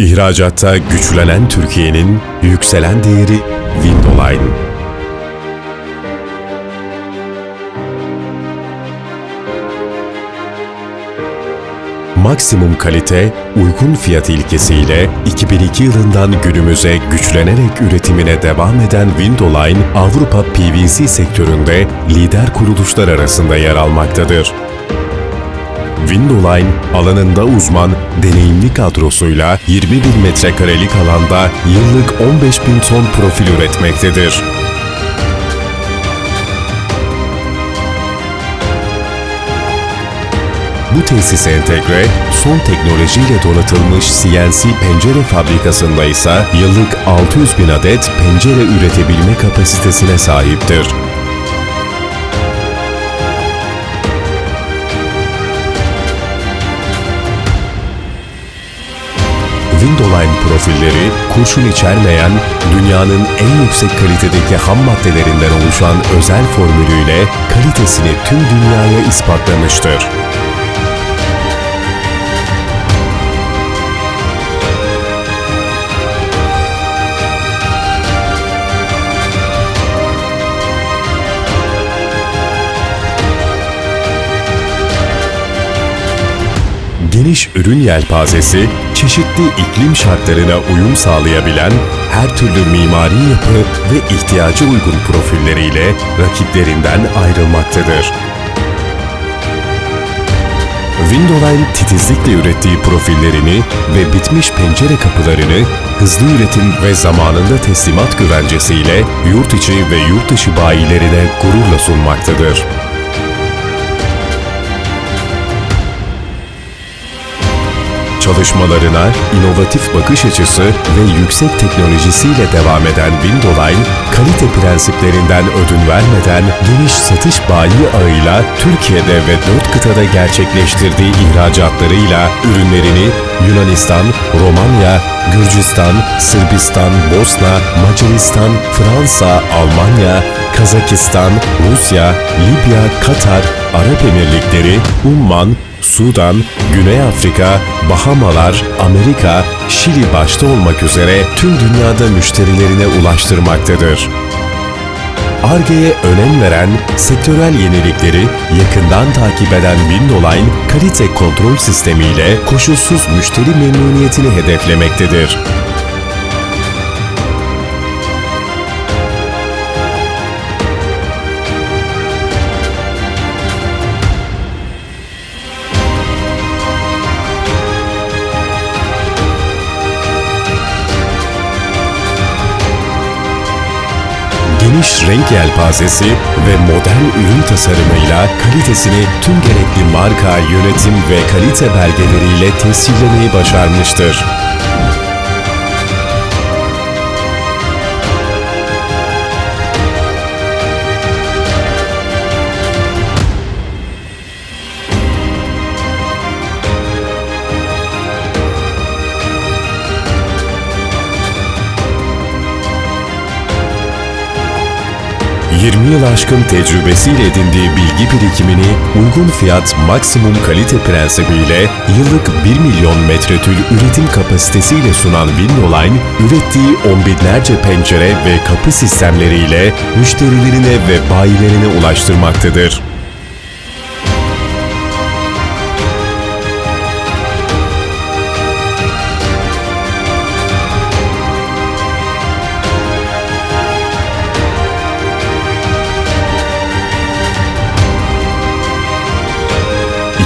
İhracatta güçlenen Türkiye'nin yükselen değeri Windoline. Maksimum kalite, uygun fiyat ilkesiyle 2002 yılından günümüze güçlenerek üretimine devam eden Windoline, Avrupa PVC sektöründe lider kuruluşlar arasında yer almaktadır. Windoline alanında uzman, deneyimli kadrosuyla 20 bin metrekarelik alanda yıllık 15 bin ton profil üretmektedir. Bu tesise entegre, son teknolojiyle donatılmış CNC pencere fabrikasında ise yıllık 600 bin adet pencere üretebilme kapasitesine sahiptir. Windoline profilleri kurşun içermeyen, dünyanın en yüksek kalitedeki ham maddelerinden oluşan özel formülüyle kalitesini tüm dünyaya ispatlamıştır. Geniş ürün yelpazesi, çeşitli iklim şartlarına uyum sağlayabilen her türlü mimari yapı ve ihtiyaca uygun profilleriyle rakiplerinden ayrılmaktadır. Windoline titizlikle ürettiği profillerini ve bitmiş pencere kapılarını hızlı üretim ve zamanında teslimat güvencesiyle yurt içi ve yurt dışı bayilerine gururla sunmaktadır. Çalışmalarına inovatif bakış açısı ve yüksek teknolojisiyle devam eden Windoline, kalite prensiplerinden ödün vermeden geniş satış bayi ağıyla Türkiye'de ve dört kıtada gerçekleştirdiği ihracatlarıyla ürünlerini Yunanistan, Romanya, Gürcistan, Sırbistan, Bosna, Macaristan, Fransa, Almanya, Kazakistan, Rusya, Libya, Katar, Arap Emirlikleri, Umman, Sudan, Güney Afrika, Bahamalar, Amerika, Şili başta olmak üzere tüm dünyada müşterilerine ulaştırmaktadır. Arge'ye önem veren, sektörel yenilikleri yakından takip eden Windoline, kalite kontrol sistemiyle koşulsuz müşteri memnuniyetini hedeflemektedir. Geniş renk yelpazesi ve modern ürün tasarımıyla kalitesini tüm gerekli marka, yönetim ve kalite belgeleriyle tescillemeyi başarmıştır. ...20 yıl aşkın tecrübesiyle edindiği bilgi birikimini uygun fiyat maksimum kalite prensibiyle yıllık 1 milyon metretül üretim kapasitesiyle sunan Windoline, ürettiği on binlerce pencere ve kapı sistemleriyle müşterilerine ve bayilerine ulaştırmaktadır.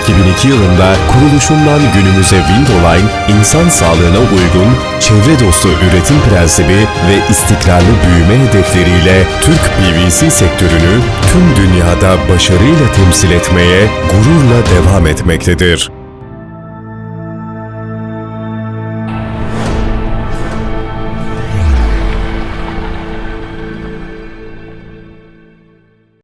...2002 yılında kuruluşundan günümüze Windoline, insan sağlığına uygun, çevre dostu üretim prensibi ve istikrarlı büyüme hedefleriyle Türk PVC sektörünü tüm dünyada başarıyla temsil etmeye gururla devam etmektedir.